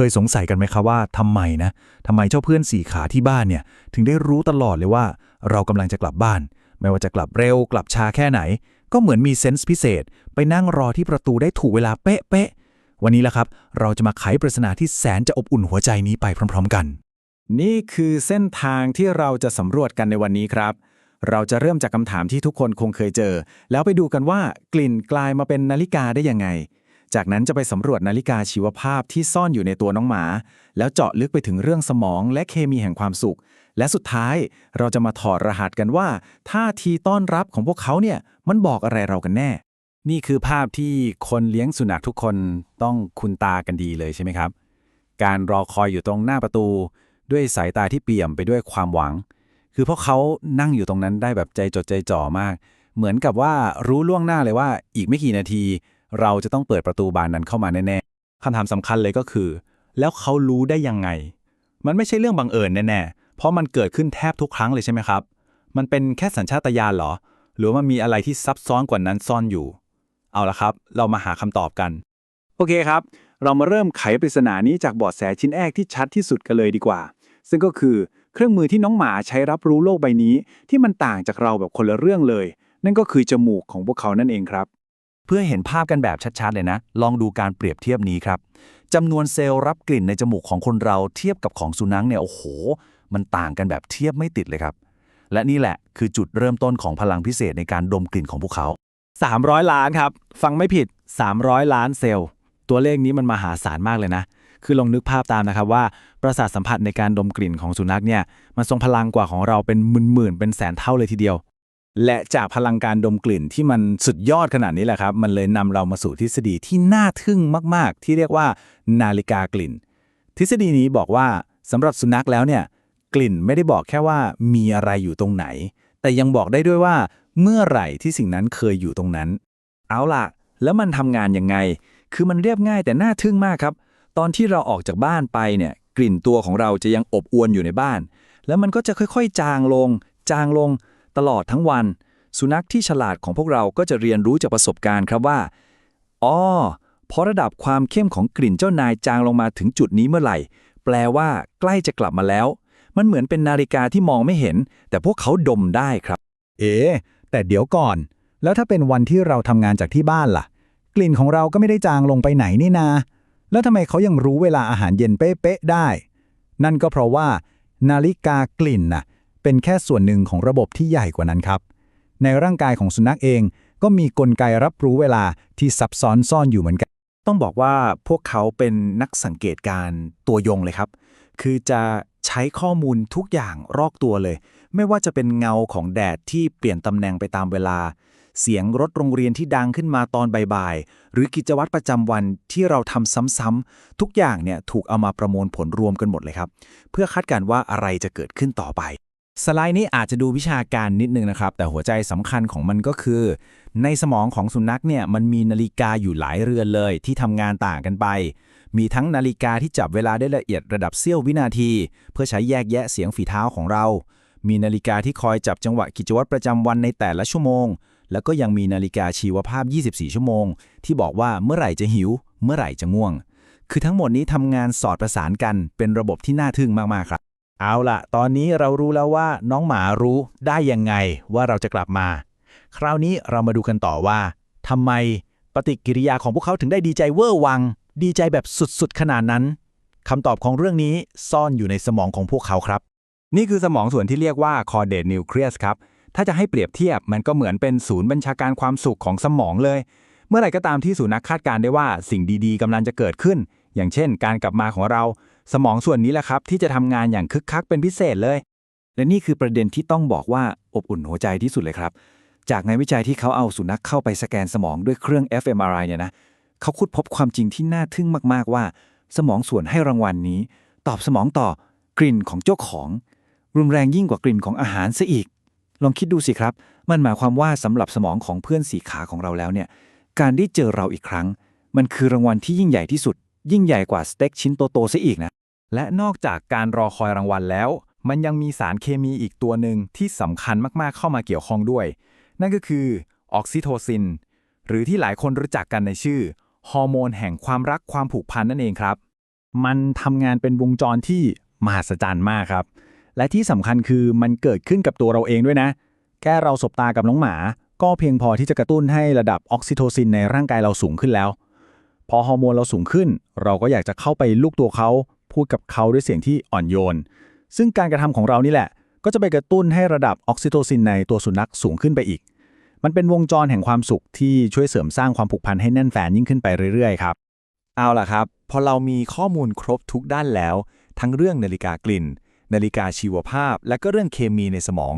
เคยสงสัยกันไหมครับว่าทำไมนะทำไมเจ้าเพื่อนสี่ขาที่บ้านเนี่ย ถึงได้รู้ตลอดเลยว่า เรากำลังจะกลับบ้าน ไม่ว่าจะกลับเร็วกลับช้าแค่ไหน ก็เหมือนมีเซนส์พิเศษ ไปนั่งรอที่ประตูได้ถูกเวลาเป๊ะเป๊ะๆวันนี้แหละครับ เราจะมาไขปริศนาที่แสนจะอบอุ่นหัวใจนี้ไปพร้อม ๆ กัน นี่คือเส้นทางที่เราจะสำรวจกันในวันนี้ครับเราจะเริ่มจากคำถามที่ทุกคนคงเคยเจอ แล้วไปดูกันว่ากลิ่นกลายมาเป็นนาฬิกาได้ยังไง จากนั้นจะไปสำรวจนาฬิกาชีวภาพที่ซ่อนอยู่ในตัวน้องหมา แล้วเจาะลึกไปถึงเรื่องสมองและเคมีแห่งความสุข และสุดท้ายเราจะมาถอดรหัสกันว่าท่าทีต้อนรับของพวกเขาเนี่ยมันบอกอะไรเรากันแน่ นี่คือภาพที่คนเลี้ยงสุนัขทุกคนต้องคุ้นตากันดีเลยใช่ไหมครับ การรอคอยอยู่ตรงหน้าประตู ด้วยสายตาที่เปี่ยมไปด้วยความหวัง คือพวกเขานั่งอยู่ตรงนั้นได้แบบใจจดใจจ่อมาก เหมือนกับว่ารู้ล่วงหน้าเลยว่าอีกไม่กี่นาที เราจะต้องเปิดประตูบานนั้นเข้ามาแน่ๆคำถามสำคัญเลยก็คือ แล้วเขารู้ได้ยังไง มันไม่ใช่เรื่องบังเอิญแน่ๆ เพราะมันเกิดขึ้นแทบทุกครั้งเลยใช่ไหมครับ มันเป็นแค่สัญชาตญาณเหรอ หรือว่ามันมีอะไรที่ซับซ้อนกว่านั้นซ่อนอยู่ เอาละครับ เรามาหาคำตอบกัน โอเคครับ เรามาเริ่มไขปริศนานี้จากเบาะแสชิ้นแรกที่ชัดที่สุดกันเลยดีกว่า ซึ่งก็คือเครื่องมือที่น้องหมาใช้รับรู้โลกใบนี้ ที่มันต่างจากเราแบบคนละเรื่องเลย นั่นก็คือจมูกของพวกเขานั่นเองครับ เพื่อเห็นภาพกันแบบชัดๆ เลยนะ ลองดูการเปรียบเทียบนี้ครับจำนวนเซลล์รับกลิ่นในจมูกของคนเราเทียบกับของสุนัขเนี่ยโอ้โห มันต่างกันแบบเทียบไม่ติดเลยครับ และนี่แหละคือจุดเริ่มต้นของพลังพิเศษในการดมกลิ่นของพวกเขา 300 ล้านครับ ฟังไม่ผิด 300 ล้านเซลล์ ตัวเลขนี้มันมหาศาลมากเลยนะ คือลองนึกภาพตามนะครับว่าประสาทสัมผัสในการดมกลิ่นของสุนัขเนี่ยมันทรงพลังกว่าของเราเป็นหมื่นๆเป็นแสนเท่าเลยทีเดียว และจากพลังการดมกลิ่นที่มันสุดยอดขนาดนี้แหละครับ มันเลยนำเรามาสู่ทฤษฎีที่น่าทึ่งมาก ๆ ที่เรียกว่านาฬิกากลิ่น ทฤษฎีนี้บอกว่าสำหรับสุนัขแล้วเนี่ย กลิ่นไม่ได้บอกแค่ว่ามีอะไรอยู่ตรงไหน แต่ยังบอกได้ด้วยว่า เมื่อไหร่ที่สิ่งนั้นเคยอยู่ตรงนั้น เอาล่ะ แล้วมันทำงานยังไง คือมันเรียบง่ายแต่น่าทึ่งมากครับ ตอนที่เราออกจากบ้านไปเนี่ย กลิ่นตัวของเราจะยังอบอวนอยู่ในบ้าน แล้วมันก็จะค่อย ๆ จางลง จางลง ตลอดทั้งวัน สุนัขที่ฉลาดของพวกเราก็จะเรียนรู้จากประสบการณ์ครับว่า อ๋อพอระดับความเข้มของกลิ่นเจ้านายจางลงมาถึงจุดนี้เมื่อไหร่ แปลว่าใกล้จะกลับมาแล้ว มันเหมือนเป็นนาฬิกาที่มองไม่เห็น แต่พวกเขาดมได้ครับ เอ๊ะแต่เดี๋ยวก่อน แล้วถ้าเป็นวันที่เราทำงานจากที่บ้านล่ะ กลิ่นของเราก็ไม่ได้จางลงไปไหนนี่นา แล้วทำไมเขายังรู้เวลาอาหารเย็นเป๊ะๆได้ นั่นก็เพราะว่า นาฬิกากลิ่นน่ะ เป็นแค่ส่วนหนึ่งของระบบที่ใหญ่กว่านั้นครับ ในร่างกายของสุนัขเองก็มีกลไกรับรู้เวลาที่ซับซ้อนซ่อนอยู่เหมือนกัน ต้องบอกว่าพวกเขาเป็นนักสังเกตการ์ตัวยงเลยครับ คือจะใช้ข้อมูลทุกอย่างรอกตัวเลย ไม่ว่าจะเป็นเงาของแดดที่เปลี่ยนตำแหน่งไปตามเวลา เสียงรถโรงเรียนที่ดังขึ้นมาตอนบ่ายๆ หรือกิจวัตรประจำวันที่เราทำซ้ำๆทุกอย่างเนี่ยถูกเอามาประมวลผลรวมกันหมดเลยครับ เพื่อคาดการณ์ว่าอะไรจะเกิดขึ้นต่อไป สไลด์นี้อาจจะดูวิชาการนิดนึงนะครับ แต่หัวใจสำคัญของมันก็คือ ในสมองของสุนัขเนี่ยมันมีนาฬิกาอยู่หลายเรือนเลย ที่ทำงานต่างกันไป มีทั้งนาฬิกาที่จับเวลาได้ละเอียดระดับเสี้ยววินาที เพื่อใช้แยกแยะเสียงฝีเท้าของเรา มีนาฬิกาที่คอยจับจังหวะกิจวัตรประจำวันในแต่ละชั่วโมง แล้วก็ยังมีนาฬิกาชีวภาพ 24 ชั่วโมง ที่บอกว่าเมื่อไหร่จะหิว เมื่อไหร่จะง่วง คือทั้งหมดนี้ทำงานสอดประสานกันเป็นระบบที่น่าทึ่งมากๆครับ เอาละตอนนี้เรารู้แล้วว่าน้องหมารู้ได้ยังไงว่าเราจะกลับมา คราวนี้เรามาดูกันต่อว่าทำไมปฏิกิริยาของพวกเขาถึงได้ดีใจเวอร์วัง ดีใจแบบสุดๆ ขนาดนั้นคำตอบของเรื่องนี้ซ่อนอยู่ในสมองของพวกเขาครับ นี่คือสมองส่วนที่เรียกว่า caudate nucleus ครับ ถ้าจะให้เปรียบเทียบมันก็เหมือนเป็นศูนย์บัญชาการความสุขของสมองเลย เมื่อไหร่ก็ตามที่สุนัขคาดการณ์ได้ว่าสิ่งดีๆกำลังจะเกิดขึ้น อย่างเช่น การกลับมาของเรา สมองส่วนนี้แหละครับที่จะทำงานอย่างคึกคักเป็นพิเศษเลย และนี่คือประเด็นที่ต้องบอกว่าอบอุ่นหัวใจที่สุดเลยครับ จากงานวิจัยที่เขาเอาสุนัขเข้าไปสแกนสมองด้วยเครื่อง fMRI เนี่ยนะเขาค้นพบความจริงที่น่าทึ่งมาก ๆ ว่า สมองส่วนให้รางวัลนนี้ ตอบสมองต่อกลิ่นของเจ้าของรุนแรงยิ่งกว่ากลิ่นของอาหารซะอีก ลองคิดดูสิครับ มันหมายความว่าสำหรับสมองของเพื่อนสีขาของเราแล้วเนี่ย การได้เจอเราอีกครั้ง มันคือรางวัลที่ยิ่งใหญ่ที่สุด ยิ่งใหญ่กว่าสเต็กชิ้นโตๆซะอีกนะ และนอกจากการรอคอยรางวัลแล้ว มันยังมีสารเคมีอีกตัวหนึ่งที่สำคัญมากๆเข้ามาเกี่ยวข้องด้วย นั่นก็คือออกซิโทซิน หรือที่หลายคนรู้จักกันในชื่อฮอร์โมนแห่งความรักความผูกพันนั่นเองครับ มันทำงานเป็นวงจรที่มหัศจรรย์มากครับ และที่สำคัญคือมันเกิดขึ้นกับตัวเราเองด้วยนะ แค่เราสบตากับน้องหมา ก็เพียงพอที่จะกระตุ้นให้ระดับออกซิโทซินในร่างกายเราสูงขึ้นแล้ว พอฮอร์โมนเราสูงขึ้น เราก็อยากจะเข้าไปลูกตัวเขา พูดกับเขาด้วยเสียงที่อ่อนโยน ซึ่งการกระทำของเรานี่แหละ ก็จะไปกระตุ้นให้ระดับออกซิโทซินในตัวสุนัขสูงขึ้นไปอีก มันเป็นวงจรแห่งความสุขที่ช่วยเสริมสร้างความผูกพันให้แน่นแฟนยิ่งขึ้นไปเรื่อยๆครับ เอาล่ะครับ พอเรามีข้อมูลครบทุกด้านแล้ว ทั้งเรื่องนาฬิกากลิ่น นาฬิกาชีวภาพ และก็เรื่องเคมีในสมอง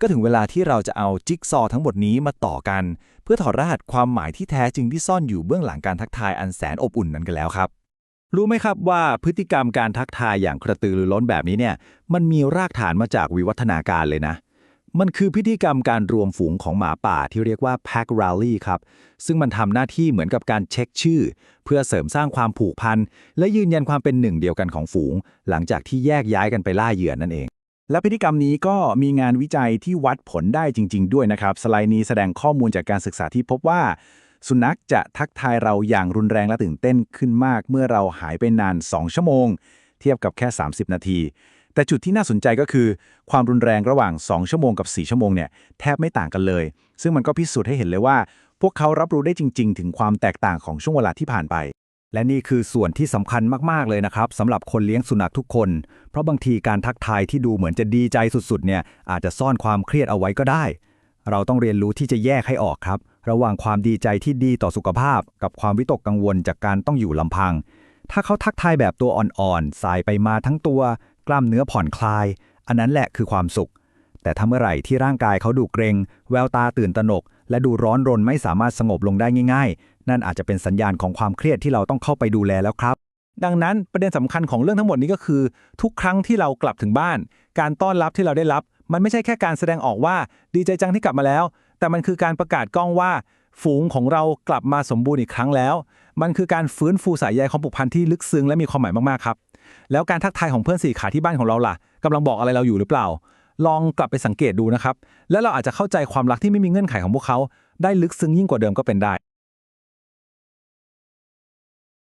ก็ถึงเวลาที่เราจะเอาจิ๊กซอทั้งหมดนี้มาต่อกัน เพื่อถอดรหัสความหมายที่แท้จริงที่ซ่อนอยู่เบื้องหลังการทักทายอันแสนอบอุ่นนั้นกันแล้วครับ รู้ไหมครับว่าพฤติกรรมการทักทายอย่างกระตือรือร้นแบบนี้เนี่ยมันมีรากฐานมาจากวิวัฒนาการเลยนะ มันคือพิธีกรรมการรวมฝูงของหมาป่าที่เรียกว่า pack rally ครับ ซึ่งมันทำหน้าที่เหมือนกับการเช็คชื่อ เพื่อเสริมสร้างความผูกพัน และยืนยันความเป็นหนึ่งเดียวกันของฝูง หลังจากที่แยกย้ายกันไปล่าเหยื่อนั่นเอง และพฤติกรรมนี้ก็มีงานวิจัยที่วัดผลได้จริง ๆ ด้วยนะครับสไลด์นี้แสดงข้อมูลจากการศึกษาที่พบว่า สุนัขจะทักทายเราอย่างรุนแรงและตื่นเต้นขึ้นมาก เมื่อเราหายไปนาน 2 ชั่วโมง เทียบกับแค่ 30 นาที แต่จุดที่น่าสนใจก็คือ ความรุนแรงระหว่าง 2 ชั่วโมงกับ 4 ชั่วโมงเนี่ยแทบไม่ต่างกันเลย ซึ่งมันก็พิสูจน์ให้เห็นเลยว่า พวกเขารับรู้ได้จริง ๆ ถึงความแตกต่างของช่วงเวลาที่ผ่านไป และนี่คือส่วนที่สำคัญมากๆเลยนะครับสำหรับคนเลี้ยงสุนัขทุกคน เพราะบางทีการทักทายที่ดูเหมือนจะดีใจสุดๆเนี่ยอาจจะซ่อนความเครียดเอาไว้ก็ได้ เราต้องเรียนรู้ที่จะแยกให้ออกครับ ระหว่างความดีใจที่ดีต่อสุขภาพ กับความวิตกกังวลจากการต้องอยู่ลำพัง ถ้าเขาทักทายแบบตัวอ่อนๆ สายไปมาทั้งตัว กล้ามเนื้อผ่อนคลาย อันนั้นแหละคือความสุข แต่ถ้าเมื่อไหร่ที่ร่างกายเขาดูเกรง แววตาตื่นตระหนก และดูร้อนรนไม่สามารถสงบลงได้ง่าย ๆ นั่นอาจจะเป็นสัญญาณของความเครียดที่เราต้องเข้าไปดูแลแล้วครับ ดังนั้นประเด็นสำคัญของเรื่องทั้งหมดนี้ก็คือ ทุกครั้งที่เรากลับถึงบ้าน การต้อนรับที่เราได้รับ มันไม่ใช่แค่การแสดงออกว่าดีใจจังที่กลับมาแล้ว แต่มันคือการประกาศกล้องว่า ฝูงของเรากลับมาสมบูรณ์อีกครั้งแล้ว มันคือการฟื้นฟูสายใยของผูกพันที่ลึกซึ้งและมีความหมายมากๆครับ แล้วการทักทายของเพื่อนสี่ขาที่บ้านของเราล่ะกำลังบอกอะไรเราอยู่หรือเปล่า ลองกลับไปสังเกตดูนะครับ แล้วเราอาจจะเข้าใจความรักที่ไม่มีเงื่อนไขของพวกเขา ได้ลึกซึ้งยิ่งกว่าเดิมก็เป็นได้